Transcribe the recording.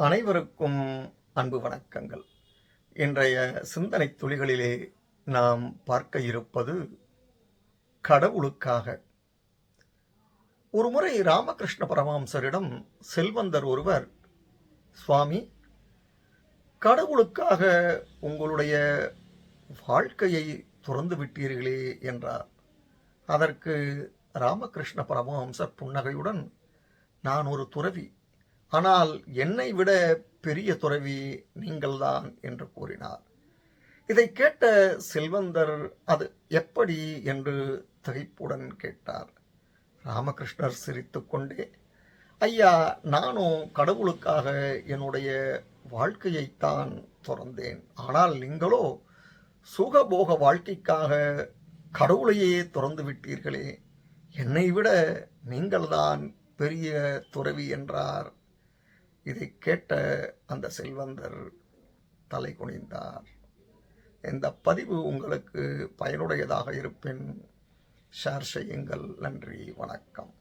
அனைவருக்கும் அன்பு வணக்கங்கள். இன்றைய சிந்தனை துளிகளிலே நாம் பார்க்க இருப்பது கடவுளுக்காக. ஒருமுறை ராமகிருஷ்ண பரமஹம்சரிடம் செல்வந்தர் ஒருவர் சுவாமி கடவுளுக்காக உங்களுடைய வாழ்க்கையை துறந்து விட்டீர்களே என்றார். அதற்கு ராமகிருஷ்ண பரமஹம்சர் புன்னகையுடன் நான் ஒரு துறவி ஆனால் என்னை விட பெரிய துறவி நீங்கள்தான் என்று கூறினார். இதை கேட்ட செல்வந்தர் அது எப்படி என்று தகைப்புடன் கேட்டார். ராமகிருஷ்ணர் சிரித்துக்கொண்டே ஐயா நானும் கடவுளுக்காக என்னுடைய வாழ்க்கையைத்தான் துறந்தேன். ஆனால் நீங்களோ சுகபோக வாழ்க்கைக்காக கடவுளையே துறந்து விட்டீர்களே. என்னை விட நீங்கள்தான் பெரிய துறவி என்றார் இதை கேட்ட அந்த செல்வந்தர் தலை குனிந்தார். இந்த பதிவு உங்களுக்கு பயனுடையதாக இருப்பின் ஷேர் செய்யுங்கள் நன்றி வணக்கம்.